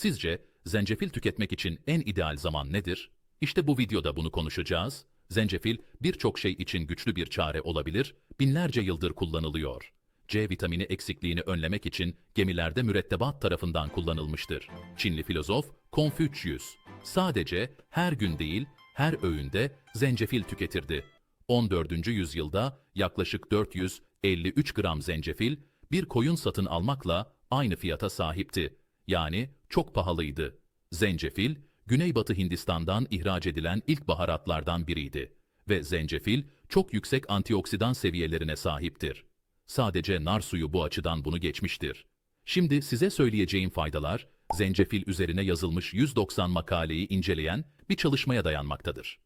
Sizce zencefil tüketmek için en ideal zaman nedir? İşte bu videoda bunu konuşacağız. Zencefil birçok şey için güçlü bir çare olabilir, binlerce yıldır kullanılıyor. C vitamini eksikliğini önlemek için gemilerde mürettebat tarafından kullanılmıştır. Çinli filozof Confucius sadece her gün değil, her öğünde zencefil tüketirdi. 14. yüzyılda yaklaşık 453 gram zencefil bir koyun satın almakla aynı fiyata sahipti. Yani çok pahalıydı. Zencefil, Güneybatı Hindistan'dan ihraç edilen ilk baharatlardan biriydi ve zencefil çok yüksek antioksidan seviyelerine sahiptir. Sadece nar suyu bu açıdan bunu geçmiştir. Şimdi size söyleyeceğim faydalar, zencefil üzerine yazılmış 190 makaleyi inceleyen bir çalışmaya dayanmaktadır.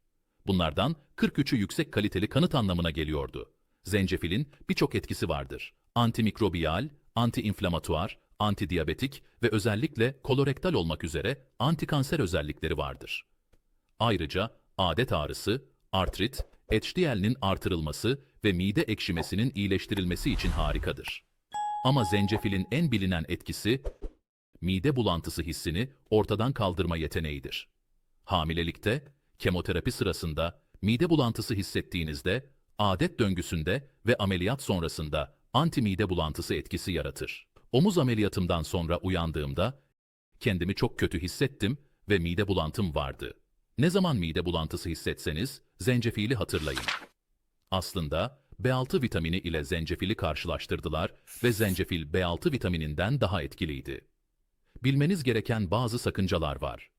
Bunlardan 43'ü yüksek kaliteli kanıt anlamına geliyordu. Zencefilin birçok etkisi vardır. Antimikrobiyal, antiinflamatuar, antidiyabetik ve özellikle kolorektal olmak üzere antikanser özellikleri vardır. Ayrıca adet ağrısı, artrit, HDL'nin artırılması ve mide ekşimesinin iyileştirilmesi için harikadır. Ama zencefilin en bilinen etkisi, mide bulantısı hissini ortadan kaldırma yeteneğidir. Hamilelikte, kemoterapi sırasında mide bulantısı hissettiğinizde, adet döngüsünde ve ameliyat sonrasında anti-mide bulantısı etkisi yaratır. Omuz ameliyatımdan sonra uyandığımda kendimi çok kötü hissettim ve mide bulantım vardı. Ne zaman mide bulantısı hissetseniz zencefili hatırlayın. Aslında B6 vitamini ile zencefili karşılaştırdılar ve zencefil B6 vitamininden daha etkiliydi. Bilmeniz gereken bazı sakıncalar var.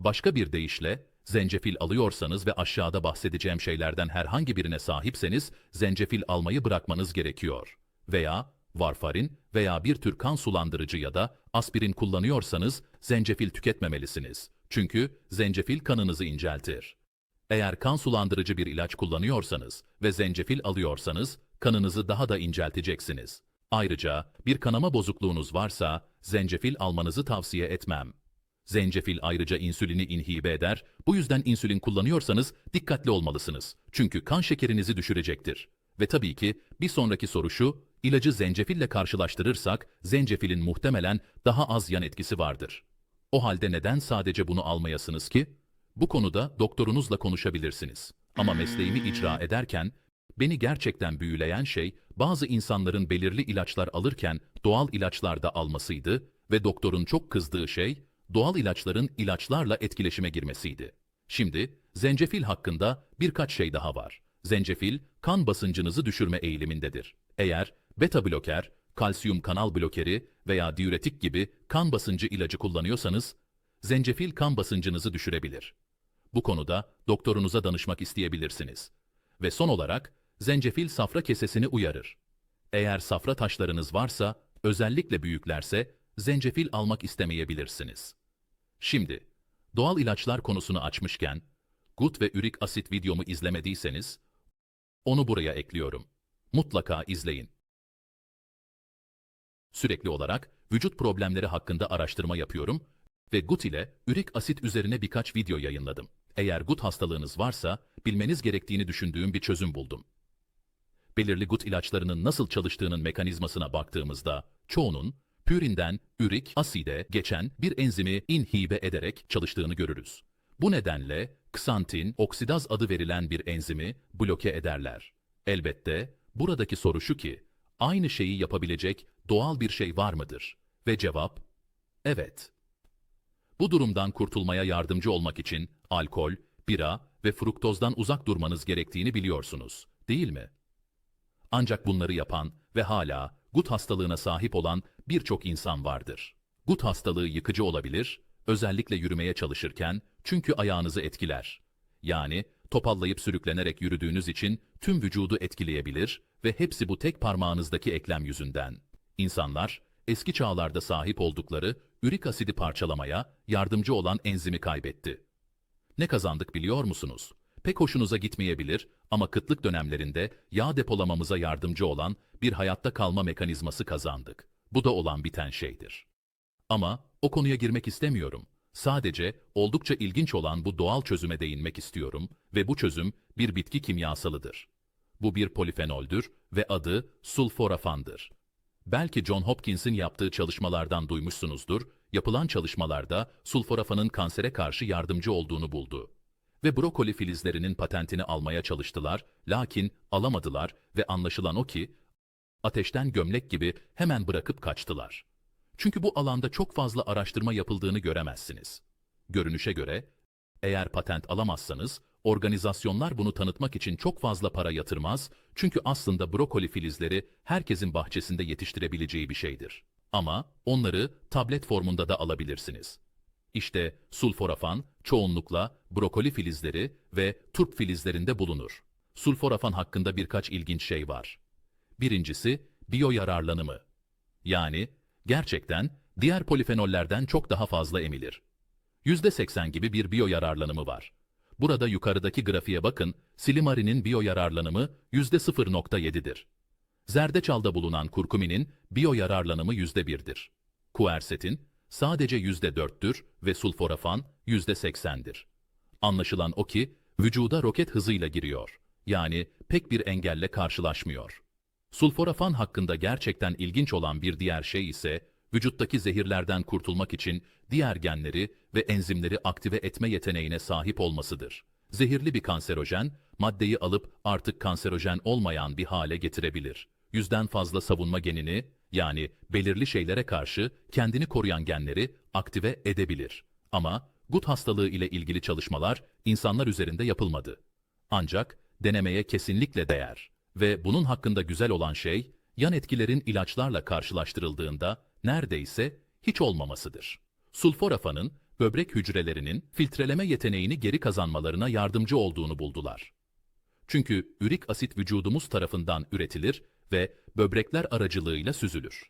Başka bir deyişle, zencefil alıyorsanız ve aşağıda bahsedeceğim şeylerden herhangi birine sahipseniz, zencefil almayı bırakmanız gerekiyor. Veya varfarin veya bir tür kan sulandırıcı ya da aspirin kullanıyorsanız zencefil tüketmemelisiniz. Çünkü zencefil kanınızı inceltir. Eğer kan sulandırıcı bir ilaç kullanıyorsanız ve zencefil alıyorsanız kanınızı daha da incelteceksiniz. Ayrıca bir kanama bozukluğunuz varsa zencefil almanızı tavsiye etmem. Zencefil ayrıca insülini inhibe eder. Bu yüzden insülin kullanıyorsanız dikkatli olmalısınız. Çünkü kan şekerinizi düşürecektir. Ve tabii ki bir sonraki soru şu, ilacı zencefille karşılaştırırsak zencefilin muhtemelen daha az yan etkisi vardır. O halde neden sadece bunu almayasınız ki? Bu konuda doktorunuzla konuşabilirsiniz. Ama mesleğimi icra ederken beni gerçekten büyüleyen şey bazı insanların belirli ilaçlar alırken doğal ilaçlar da almasıydı ve doktorun çok kızdığı şey doğal ilaçların ilaçlarla etkileşime girmesiydi. Şimdi zencefil hakkında birkaç şey daha var. Zencefil kan basıncınızı düşürme eğilimindedir. Eğer beta bloker, kalsiyum kanal blokeri veya diüretik gibi kan basıncı ilacı kullanıyorsanız zencefil kan basıncınızı düşürebilir. Bu konuda doktorunuza danışmak isteyebilirsiniz. Ve son olarak zencefil safra kesesini uyarır. Eğer safra taşlarınız varsa, özellikle büyüklerse zencefil almak istemeyebilirsiniz. Şimdi, doğal ilaçlar konusunu açmışken, gut ve ürik asit videomu izlemediyseniz, onu buraya ekliyorum. Mutlaka izleyin. Sürekli olarak vücut problemleri hakkında araştırma yapıyorum ve gut ile ürik asit üzerine birkaç video yayınladım. Eğer gut hastalığınız varsa bilmeniz gerektiğini düşündüğüm bir çözüm buldum. Belirli gut ilaçlarının nasıl çalıştığının mekanizmasına baktığımızda çoğunun pürinden ürik aside geçen bir enzimi inhibe ederek çalıştığını görürüz. Bu nedenle ksantin oksidaz adı verilen bir enzimi bloke ederler. Elbette buradaki soru şu ki aynı şeyi yapabilecek doğal bir şey var mıdır? Ve cevap evet. Bu durumdan kurtulmaya yardımcı olmak için alkol, bira ve fruktozdan uzak durmanız gerektiğini biliyorsunuz, değil mi? Ancak bunları yapan ve hala gut hastalığına sahip olan birçok insan vardır. Gut hastalığı yıkıcı olabilir, özellikle yürümeye çalışırken çünkü ayağınızı etkiler. Yani topallayıp sürüklenerek yürüdüğünüz için tüm vücudu etkileyebilir ve hepsi bu tek parmağınızdaki eklem yüzünden. İnsanlar eski çağlarda sahip oldukları ürik asidi parçalamaya yardımcı olan enzimi kaybetti. Ne kazandık biliyor musunuz? Pek hoşunuza gitmeyebilir ama kıtlık dönemlerinde yağ depolamamıza yardımcı olan bir hayatta kalma mekanizması kazandık. Bu da olan biten şeydir. Ama o konuya girmek istemiyorum. Sadece oldukça ilginç olan bu doğal çözüme değinmek istiyorum ve bu çözüm bir bitki kimyasalıdır. Bu bir polifenoldür ve adı sulforafandır. Belki John Hopkins'in yaptığı çalışmalardan duymuşsunuzdur yapılan çalışmalarda sulforafanın kansere karşı yardımcı olduğunu buldu. Ve brokoli filizlerinin patentini almaya çalıştılar, lakin alamadılar ve anlaşılan o ki, ateşten gömlek gibi hemen bırakıp kaçtılar. Çünkü bu alanda çok fazla araştırma yapıldığını göremezsiniz. Görünüşe göre, eğer patent alamazsanız, organizasyonlar bunu tanıtmak için çok fazla para yatırmaz, çünkü aslında brokoli filizleri herkesin bahçesinde yetiştirebileceği bir şeydir. Ama onları tablet formunda da alabilirsiniz. İşte sulforafan çoğunlukla brokoli filizleri ve turp filizlerinde bulunur. Sulforafan hakkında birkaç ilginç şey var. Birincisi, biyo yararlanımı. Yani gerçekten diğer polifenollerden çok daha fazla emilir. %80 gibi bir biyo yararlanımı var. Burada yukarıdaki grafiğe bakın, silimarinin biyo yararlanımı %0.7'dir. Zerdeçalda bulunan kurkuminin biyo yararlanımı %1'dir. Kuersetin sadece %4'tür ve sulforafan %80'dir. Anlaşılan o ki vücuda roket hızıyla giriyor. Yani pek bir engelle karşılaşmıyor. Sulforafan hakkında gerçekten ilginç olan bir diğer şey ise vücuttaki zehirlerden kurtulmak için diğer genleri ve enzimleri aktive etme yeteneğine sahip olmasıdır. Zehirli bir kanserojen, maddeyi alıp artık kanserojen olmayan bir hale getirebilir. Yüzden fazla savunma genini, yani belirli şeylere karşı kendini koruyan genleri aktive edebilir. Ama gut hastalığı ile ilgili çalışmalar insanlar üzerinde yapılmadı. Ancak denemeye kesinlikle değer. Ve bunun hakkında güzel olan şey, yan etkilerin ilaçlarla karşılaştırıldığında neredeyse hiç olmamasıdır. Sulforafanın böbrek hücrelerinin filtreleme yeteneğini geri kazanmalarına yardımcı olduğunu buldular. Çünkü ürik asit vücudumuz tarafından üretilir ve böbrekler aracılığıyla süzülür.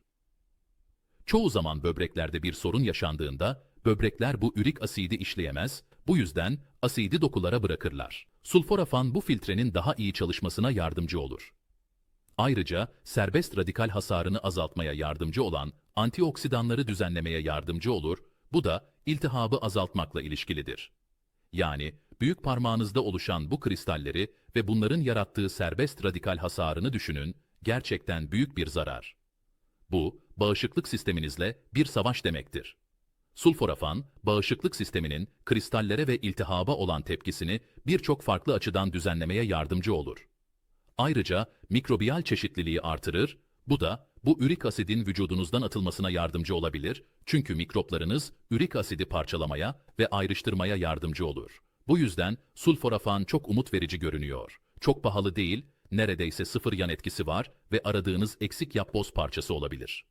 Çoğu zaman böbreklerde bir sorun yaşandığında böbrekler bu ürik asidi işleyemez, bu yüzden asidi dokulara bırakırlar. Sulforafan bu filtrenin daha iyi çalışmasına yardımcı olur. Ayrıca serbest radikal hasarını azaltmaya yardımcı olan antioksidanları düzenlemeye yardımcı olur, bu da iltihabı azaltmakla ilişkilidir. Yani büyük parmağınızda oluşan bu kristalleri ve bunların yarattığı serbest radikal hasarını düşünün, gerçekten büyük bir zarar. Bu, bağışıklık sisteminizle bir savaş demektir. Sulforafan, bağışıklık sisteminin kristallere ve iltihaba olan tepkisini birçok farklı açıdan düzenlemeye yardımcı olur. Ayrıca mikrobiyal çeşitliliği artırır, bu da bu ürik asidin vücudunuzdan atılmasına yardımcı olabilir çünkü mikroplarınız ürik asidi parçalamaya ve ayrıştırmaya yardımcı olur. Bu yüzden sulforafan çok umut verici görünüyor. Çok pahalı değil, neredeyse sıfır yan etkisi var ve aradığınız eksik yapboz parçası olabilir.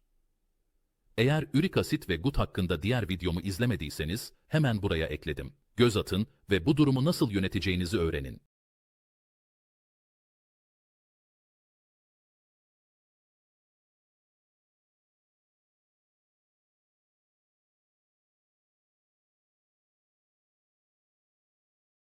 Eğer ürik asit ve gut hakkında diğer videomu izlemediyseniz hemen buraya ekledim. Göz atın ve bu durumu nasıl yöneteceğinizi öğrenin.